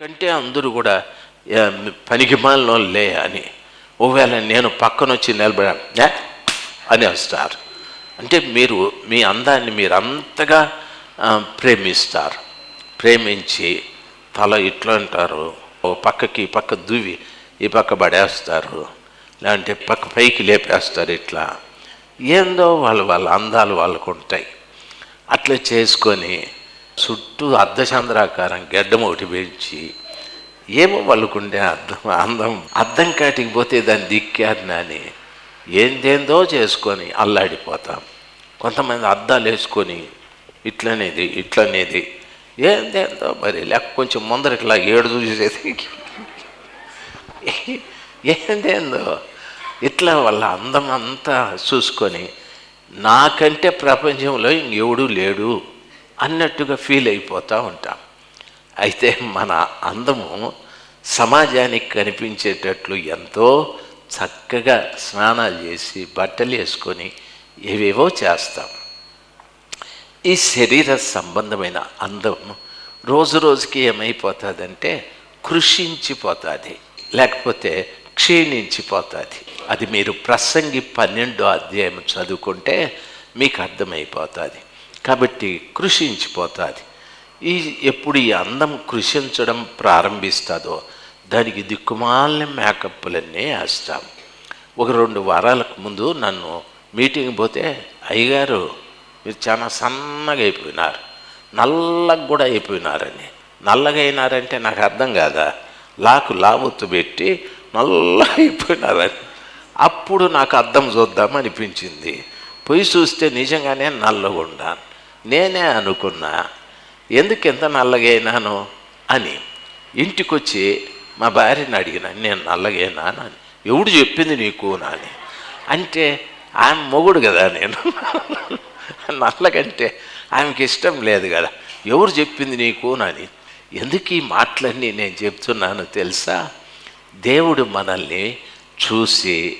కంటే అందరూ కూడా పనికి పనికి లే అని. ఒకవేళ నేను పక్కన వచ్చి నిలబడా "యా" అని వస్తారు అంటే మీరు మీ అందాన్ని మీరు అంతగా ప్రేమిస్తారు. ప్రేమించి తల ఇట్లా అంటారు ఓ పక్కకి ఈ పక్క దువ్వి ఈ పక్క పడేస్తారు లేదంటే పక్క పైకి లేపేస్తారు ఇట్లా. ఏందో వాళ్ళు వాళ్ళ అందాలు వాళ్ళకు ఉంటాయి అట్లా చేసుకొని చుట్టూ అర్ధచంద్రాకారం గడ్డం ఒకటి పెంచి ఏమో వాళ్ళకుండే అర్థం అందం అర్థం కాటికి పోతే దాన్ని దిక్కారు నాని ఏందేందో చేసుకొని అల్లాడిపోతాం. కొంతమంది అద్దాలు వేసుకొని ఇట్లనేది ఇట్లనేది ఏందేందో మరి లేక కొంచెం ముందరికి ఇలా ఏడు చూసేది. ఏందేందో ఇట్లా వాళ్ళ అందం అంతా చూసుకొని నాకంటే ప్రపంచంలో ఇంకెవడూ లేడు. అన్నట్టుగా ఫీల్ అయిపోతూ ఉంటాం. అయితే మన అందము సమాజానికి కనిపించేటట్లు ఎంతో చక్కగా స్నానాలు చేసి బట్టలు వేసుకొని ఏవేవో చేస్తాం. ఈ శరీర సంబంధమైన అందం రోజు రోజుకి ఏమైపోతుందంటే కృషించిపోతుంది లేకపోతే క్షీణించిపోతుంది. అది మీరు ప్రసంగి పన్నెండో అధ్యాయం చదువుకుంటే మీకు అర్థమైపోతుంది. కాబట్టి కృషించిపోతుంది. ఈ ఎప్పుడు ఈ అందం కృషించడం ప్రారంభిస్తుందో దానికి దిక్కుమాలిన మేకప్పులన్నీ వేస్తాం. ఒక రెండు వారాలకు ముందు నన్ను మీటింగ్ పోతే అయ్యగారు మీరు చాలా సన్నగా అయిపోయినారు. నల్లగా కూడా అయిపోయినారని. నల్లగా అయినారంటే నాకు అర్థం కాదా? లాకు లావొత్తు పెట్టి నల్లగా అయిపోయినారని. అప్పుడు నాకు అర్థం చూద్దాం అనిపించింది పోయి చూస్తే నిజంగానే నల్లగా నేనే అనుకున్నా ఎందుకు ఎంత నల్లగైనాను అని. ఇంటికొచ్చి మా భార్యని అడిగిన నేను నల్లగైనా అని ఎవడు చెప్పింది నీకు నాని? అంటే ఆమె మొగుడు కదా నేను. నల్లగంటే ఆమెకి ఇష్టం లేదు కదా. ఎవరు చెప్పింది నీకు నాని? ఎందుకు ఈ మాటలన్నీ నేను చెప్తున్నాను తెలుసా? దేవుడు మనల్ని చూసి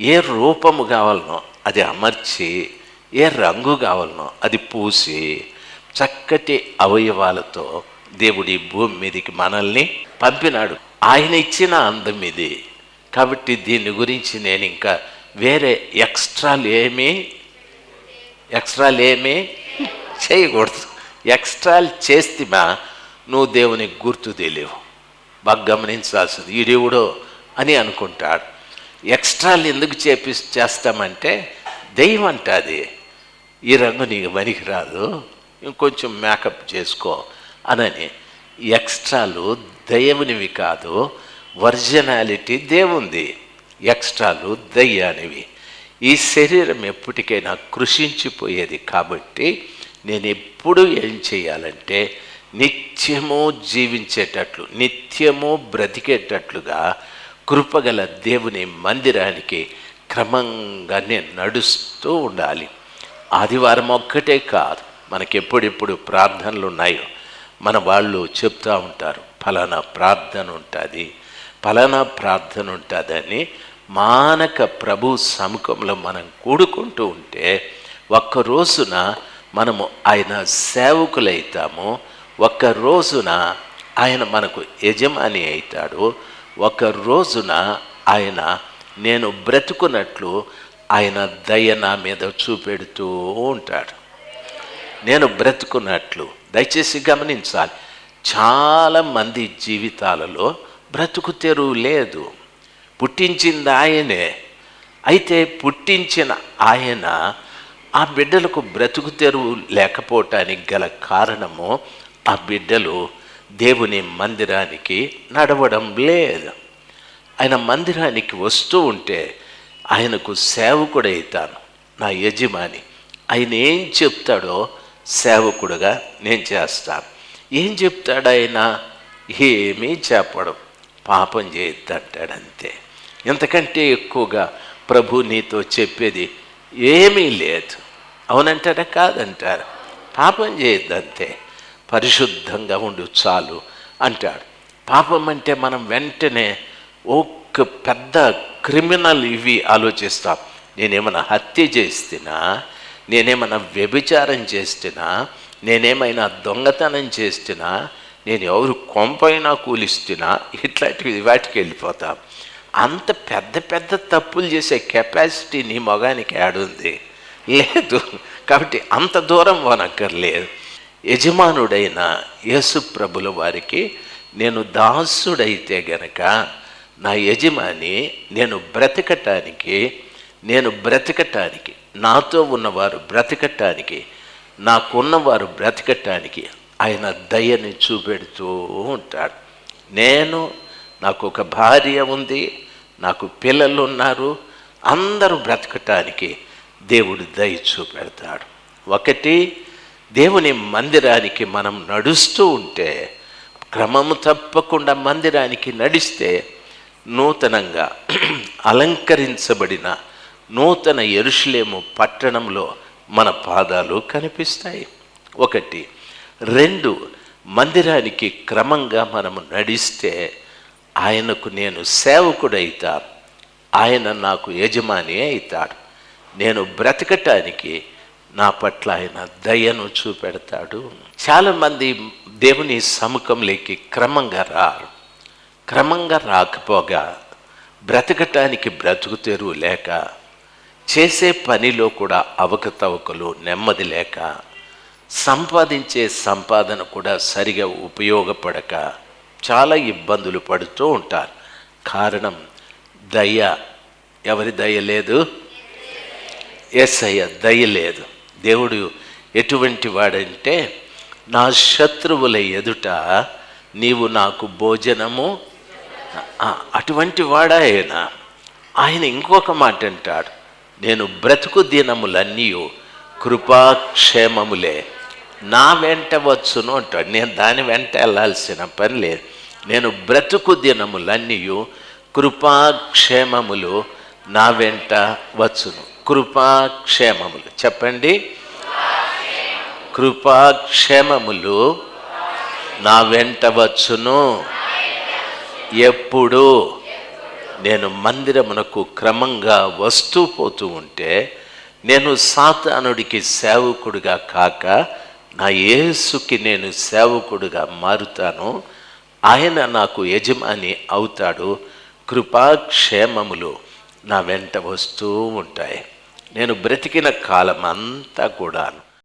ఏ రూపము కావాలనో అది అమర్చి ఏ రంగు కావాలనో అది పూసి చక్కటి అవయవాలతో దేవుడి భూమి మీదకి మనల్ని పంపినాడు. ఆయన ఇచ్చిన అందం ఇది. కాబట్టి దీని గురించి నేను ఇంకా వేరే ఎక్స్ట్రాలు ఏమీ ఎక్స్ట్రాలు ఏమీ చేయకూడదు. ఎక్స్ట్రాలు చేస్తేమా నువ్వు దేవునికి గుర్తు తెలియవు. బాగా గమనించాల్సింది ఈ అని అనుకుంటాడు. ఎక్స్ట్రాలు ఎందుకు చేపి చేస్తామంటే దెయ్యం అది ఈ రంగు నీకు పనికి రాదు ఇంకొంచెం మేకప్ చేసుకో అనని ఎక్స్ట్రాలు దయ్యమునివి కాదు వర్జనాలిటీ దేవుంది. ఎక్స్ట్రాలు దయ్యానివి. ఈ శరీరం ఎప్పటికైనా కృషించిపోయేది కాబట్టి నేను ఎప్పుడు ఏం చేయాలంటే నిత్యము జీవించేటట్లు నిత్యము బ్రతికేటట్లుగా కృపగల దేవుని మందిరానికి క్రమంగా నేను నడుస్తూ ఉండాలి. ఆదివారం ఒక్కటే కాదు మనకి ఎప్పుడెప్పుడు ప్రార్థనలు ఉన్నాయో మన వాళ్ళు చెప్తూ ఉంటారు ఫలానా ప్రార్థన ఉంటుంది ఫలానా ప్రార్థన ఉంటుందని మానక ప్రభు సముఖంలో మనం కూడుకుంటూ ఉంటే ఒక్క రోజున మనము ఆయన సేవకులైతాము ఒక్క రోజున ఆయన మనకు యజమాని అవుతాడు ఒక రోజున ఆయన నేను బ్రతుకున్నట్లు ఆయన దయ నా మీద చూపెడుతూ ఉంటాడు. నేను బ్రతుకున్నట్లు దయచేసి గమనించాలి. చాలా మంది జీవితాలలో బ్రతుకు తెరువు లేదు. పుట్టించింది ఆయనే. అయితే పుట్టించిన ఆయన ఆ బిడ్డలకు బ్రతుకు తెరువు లేకపోవటానికి గల కారణము ఆ బిడ్డలు దేవుని మందిరానికి నడవడం లేదు. ఆయన మందిరానికి వస్తూ ఉంటే ఆయనకు సేవకుడైతాను నా యజమాని. ఆయన ఏం చెప్తాడో సేవకుడుగా నేను చేస్తాను. ఏం చెప్తాడు ఆయన ఏమీ చెప్పడం. పాపం చేయొద్దంటాడు అంతే ఇంతకంటే ఎక్కువగా ప్రభు నీతో చెప్పేది ఏమీ లేదు. అవునంటారా కాదంటారు. పాపం చేయొద్దంతే. పరిశుద్ధంగా ఉండు చాలు అంటాడు. పాపం అంటే మనం వెంటనే ఓ పెద్ద క్రిమినల్ ఇవి ఆలోచిస్తాం. నేనేమైనా హత్య చేస్తేనా? నేనేమైనా వ్యభిచారం చేస్తేనా? నేనేమైనా దొంగతనం చేస్తేనా? నేను ఎవరు కొంపైనా కూలిస్తున్నా ఇట్లాంటివి వాటికి వెళ్ళిపోతా. అంత పెద్ద పెద్ద తప్పులు చేసే కెపాసిటీ నీ మగానికి యాడుంది. లేదు. కాబట్టి అంత దూరం పోనక్కర్లేదు యజమానుడైన యేసు ప్రభుల వారికి నేను దాసుడైతే గనక నా యజమాని నేను బ్రతకటానికి నేను బ్రతకటానికి నాతో ఉన్నవారు బ్రతకటానికి నాకున్నవారు బ్రతకటానికి ఆయన దయని చూపెడుతూ ఉంటాడు. నేను నాకు ఒక భార్య ఉంది నాకు పిల్లలు ఉన్నారు అందరూ బ్రతకటానికి దేవుడు దయ చూపెడతాడు. ఒకటి దేవుని మందిరానికి మనం నడుస్తూ ఉంటే క్రమము తప్పకుండా మందిరానికి నడిస్తే నూతనంగా అలంకరించబడిన నూతన ఎరుషులేము పట్టణంలో మన పాదాలు కనిపిస్తాయి. ఒకటి రెండు మందిరానికి క్రమంగా మనము నడిస్తే ఆయనకు నేను సేవకుడైతాను. ఆయన నాకు యజమాని అవుతాడు నేను బ్రతకటానికి నా పట్ల ఆయన దయను చూపెడతాడు. చాలామంది దేవుని సముఖంలోకి క్రమంగా రారు. క్రమంగా రాకపోగా బ్రతకటానికి బ్రతుకు లేక చేసే పనిలో కూడా అవకతవకలు నెమ్మది లేక సంపాదించే సంపాదన కూడా సరిగా ఉపయోగపడక చాలా ఇబ్బందులు పడుతూ ఉంటారు. కారణం దయ. ఎవరి దయ లేదు? ఎస్ఐ దయ లేదు. దేవుడు ఎటువంటి వాడంటే నా శత్రువుల ఎదుట నీవు నాకు భోజనము అటువంటి వాడాయన ఆయన ఇంకొక మాట అంటాడు నేను బ్రతుకు దినములన్నీ కృపాక్షేమములే. నా వెంట వచ్చును అంటాడు. నేను దాని వెంట వెళ్ళాల్సిన పని లేదు. నేను బ్రతుకు దినములన్నీ కృపాక్షేమములు నా వెంట వచ్చును. కృపాక్షేమములు. చెప్పండి. కృపాక్షేమములు నా వెంట వచ్చును. ఎప్పుడు నేను మందిరమునకు క్రమంగా వస్తూ పోతూ ఉంటే నేను సాతానుడికి సేవకుడిగా కాక నా యేసుకి నేను సేవకుడిగా మారుతాను. ఆయన నాకు యజమాని అవుతాడు. కృపాక్షేమములు నా వెంట వస్తూ ఉంటాయి. నేను బ్రతికిన కాలం అంతా కూడాను